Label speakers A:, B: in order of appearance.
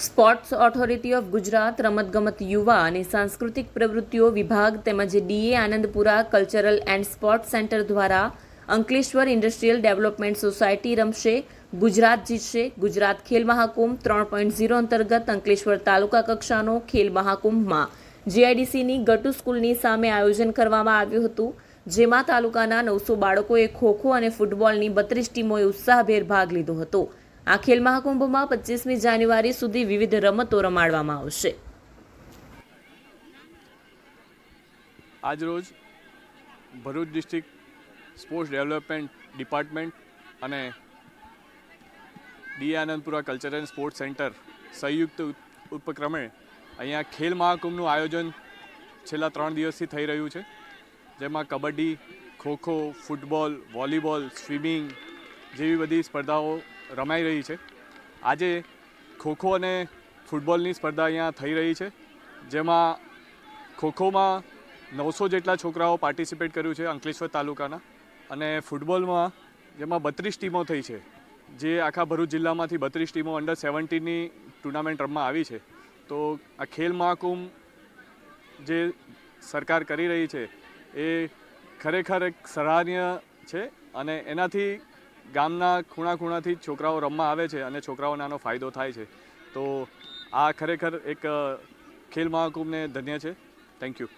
A: Sports authority of Gujarat, રમતગમત યુવા અને સાંસ્કૃતિક પ્રવૃત્તિઓ વિભાગ તેમજ DA Anandpura cultural and sports centre દ્વારા અંકલેશ્વર ઇન્ડસ્ટ્રીયલ ડેવલપમેન્ટ સોસાયટી રમશે, ગુજરાત જીતશે, ગુજરાત ખેલ મહાકુંભ ત્રણ પોઈન્ટ ઝીરો અંતર્ગત અંકલેશ્વર તાલુકા કક્ષાનો ખેલ મહાકુંભમાં. જીઆઈડીસીની ગટુ સ્કૂલની સામે આયોજન કરવામાં આવ્યું હતું, જેમાં તાલુકાના નવસો બાળકોએ ખોખો અને ફૂટબોલની બત્રીસ ટીમોએ ઉત્સાહભેર ભાગ લીધો હતો. આ ખેલ મહાકુંભમાં પચીસમી જાન્યુઆરી સુધી વિવિધ રમતો રમાડવામાં આવશે.
B: આજરોજ Bharuch district sports development department અને D Anandpura culture and sports centre સંયુક્ત ઉપક્રમે અહીંયા ખેલ મહાકુંભનું આયોજન છેલ્લા ત્રણ દિવસથી થઈ રહ્યું છે. જેમાં kabaddi, kho kho, football, volleyball, swimming જેવી બધી સ્પર્ધાઓ રમાઈ રહી છે. આજે ખોખો અને ફૂટબોલની સ્પર્ધા અહીંયા થઈ રહી છે. જેમાં ખોખોમાં નવસો જેટલા છોકરાઓ પાર્ટિસિપેટ કર્યું છે અંકલેશ્વર તાલુકાના અને ફૂટબોલમાં જેમાં બત્રીસ ટીમો થઈ છે. જે આખા ભરૂચ જિલ્લામાંથી બત્રીસ ટીમો અંડર સેવન્ટીનની ટુર્નામેન્ટ રમવા આવી છે. તો આ ખેલ મહાકુંભ જે સરકાર કરી રહી છે એ ખરેખર એક સરાહનીય છે અને એનાથી ગામના ખૂણા ખૂણાથી છોકરાઓ રમવા આવે છે અને છોકરાઓને આનો ફાયદો થાય છે. તો આ ખરેખર એક ખેલ મહાકુંભને ધન્ય છે. Thank you